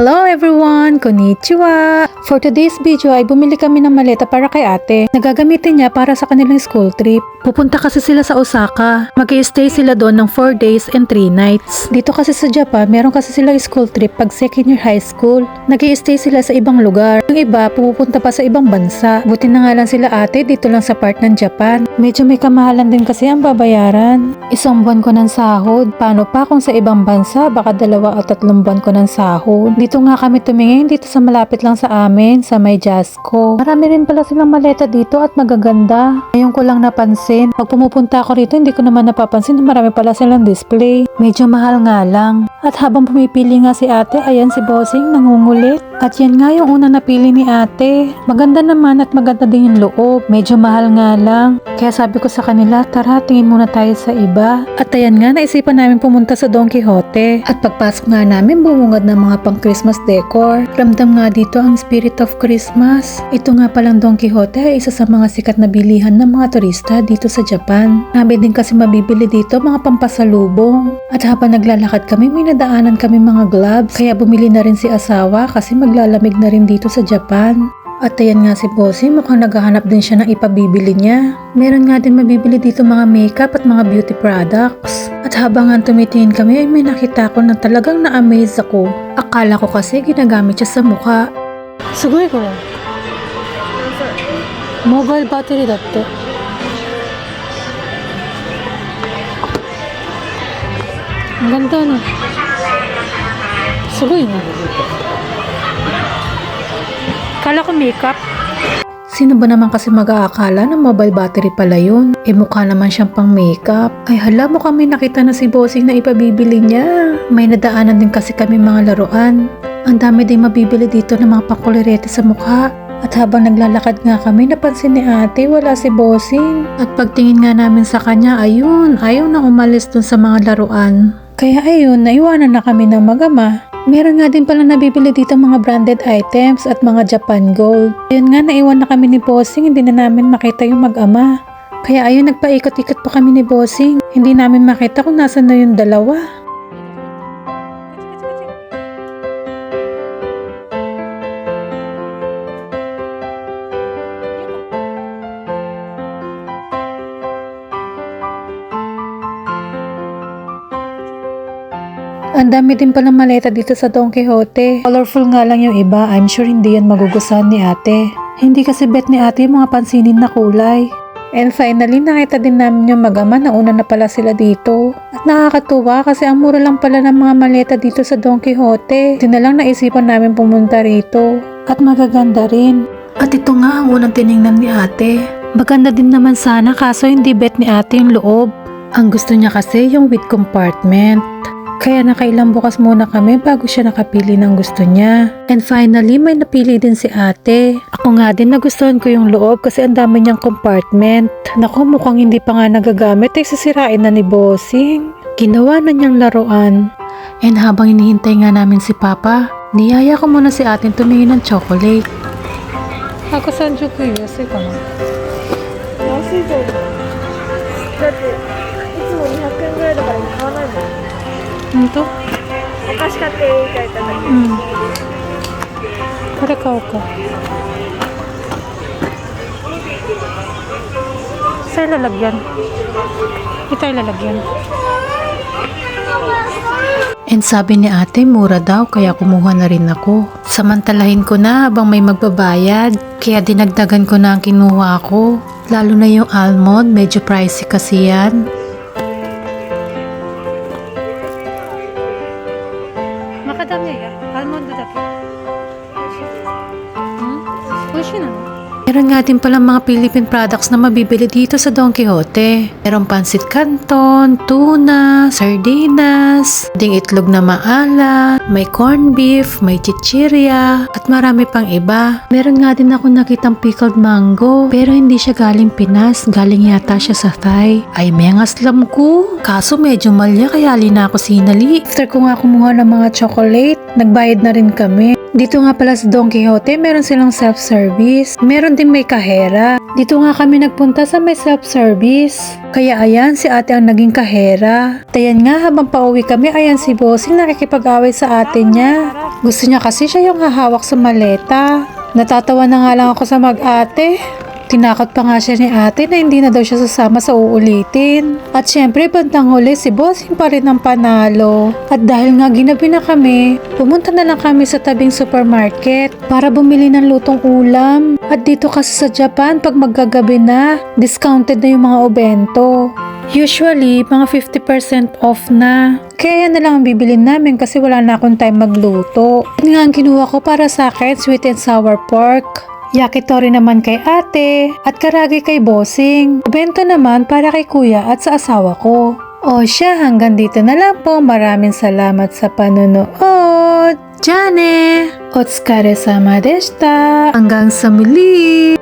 Hello everyone! Konnichiwa! For today's video ay bumili kami ng maleta para kay ate. Nagagamitin niya para sa kanilang school trip. Pupunta kasi sila sa Osaka. mag stay sila doon ng 4 days and 3 nights. Dito kasi sa Japan, meron kasi sila school trip pag second year high school. mag stay sila sa ibang lugar. Yung iba, pupunta pa sa ibang bansa. Buti na nga lang sila ate dito lang sa part ng Japan. Medyo may kamahalan din kasi ang babayaran. Isang buwan ko ng sahod. Paano pa kung sa ibang bansa, baka dalawa o tatlong buwan ko ng sahod. Dito nga kami tumingin dito sa malapit lang sa amin, sa may Jasco. Marami rin pala silang maleta dito at magaganda. Ngayon ko lang napansin. Pag pumupunta ako rito, hindi ko naman napapansin na marami pala silang display. Medyo mahal nga lang. At habang pumipili nga si ate, ayan si Bossing nangungulit. At yan nga yung una napili ni ate. Maganda naman at maganda din yung loob. Medyo mahal nga lang. Kaya sabi ko sa kanila, tara tingin muna tayo sa iba. At ayan nga, naisipan namin pumunta sa Don Quixote. At pagpasok nga namin, bumungad ng mga pang Christmas decor. Ramdam nga dito ang spirit of Christmas. Ito nga palang Don Quixote ay isa sa mga sikat na bilihan ng mga turista dito sa Japan. Nabi din kasi mabibili dito mga pampasalubong. At habang naglalakad kami, may nadaanan kami mga gloves. Kaya bumili na rin si asawa kasi maglalamig na rin dito sa Japan. At ayan nga si Bossy, mukhang naghahanap din siya ng ipabibili niya. Meron nga din mabibili dito mga makeup at mga beauty products. At habang nga tumitingin kami ay may nakita ko na talagang na-amaze ako. Akala ko kasi ginagamit siya sa mukha. Sugoy ko. Mobile battery datte. Ang ganda na. Sugoy na. Kala ko makeup. Sino ba naman kasi mag-aakala na mobile battery pala yun? Eh mukha naman siyang pang makeup. Ay hala mo kami nakita na si Bossing na ipabibili niya. May nadaanan din kasi kami mga laruan. Ang dami din mabibili dito ng mga pakulirete sa mukha. At habang naglalakad nga kami, napansin ni ate wala si Bossing. At pagtingin nga namin sa kanya, ayun, ayaw na umalis dun sa mga laruan. Kaya ayun, naiwanan na kami ng magama. Meron nga din pala nabibili dito mga branded items at mga Japan Gold. Ayun nga, naiwan na kami ni Bossing, hindi na namin makita yung mag-ama. Kaya ayun, nagpaikot-ikot pa kami ni Bossing. Hindi namin makita kung nasan na yung dalawa. Ang dami din palang maleta dito sa Don Quixote. Colorful nga lang yung iba. I'm sure hindi yan magugustuhan ni ate. Hindi kasi bet ni ate yung mga pansinin na kulay. And finally, nakita din namin yung magama na una na pala sila dito. At nakakatuwa kasi ang mura lang pala ng mga maleta dito sa Don Quixote. Di na lang naisipan namin pumunta rito. At magaganda rin. At ito nga ang unang tiningnan ni ate. Maganda din naman sana kaso hindi bet ni ate yung loob. Ang gusto niya kasi yung with compartment. Kaya nakailang bukas muna kami bago siya nakapili ng gusto niya. And finally, may napili din si ate. Ako nga din nagustuhan ko yung loob kasi ang dami niyang compartment. Naku, mukhang hindi pa nga nagagamit ay sisirain na ni Bossing. Ginawa na niyang laruan. And habang hinihintay nga namin si Papa, niyaya ko muna si atin tumingin ng chocolate. Ako saan chocolate? Kasi ka na. 安いと思うだっていつも200円ぐらいだから買わない もん Ano to? お菓子買っていいか言っただけ Hmm. Para ka ka. Sa lalagyan. Ito ay lalagyan. And sabi ni ate, mura daw kaya kumuha na rin ako. Samantalahin ko na habang may magbabayad. Kaya dinagdagan ko na ang kinuha ko. Lalo na yung almond, medyo pricey kasi yan. 嗯，微信呢？Meron nga din pala mga Philippine products na mabibili dito sa Don Quixote. Merong pansit canton, tuna, sardinas, ding itlog na maala, may corned beef, may chichirya, at marami pang iba. Meron nga din ako nakitang pickled mango, pero hindi siya galing Pinas, galing yata siya sa Thai. Ay, mengaslam ko. Kaso medyo malya kaya alin na ako sinali. After ko nga kumuha ng mga chocolate, nagbayad na rin kami. Dito nga pala sa Don Quixote, meron silang self-service. Meron ding may kahera. Dito nga kami nagpunta sa may self-service. Kaya ayan, si ate ang naging kahera. Tayan nga, habang pauwi kami, ayan si Bossing nakikipag-away sa ate niya. Gusto niya kasi siya yung hahawak sa maleta. Natatawa na nga lang ako sa mag-ate. Tinakot pa nga siya ni ate na hindi na daw siya sasama sa uulitin. At syempre, bandang huli si Bossing pa rin ang panalo. At dahil nga ginabi na kami, pumunta na lang kami sa tabing supermarket para bumili ng lutong ulam. At dito kasi sa Japan, pag maggagabi na, discounted na yung mga obento. Usually, mga 50% off na. Kaya yan na lang ang bibilin namin kasi wala na akong time magluto. Yun nga ang kinuha ko para sa akin, sweet and sour pork. Yakitori naman kay ate at karagi kay bossing. Bento naman para kay kuya at sa asawa ko. O siya, hanggang dito na lang po. Maraming salamat sa panonood. Jane! Otsukare sama deshita. Hanggang sa muli!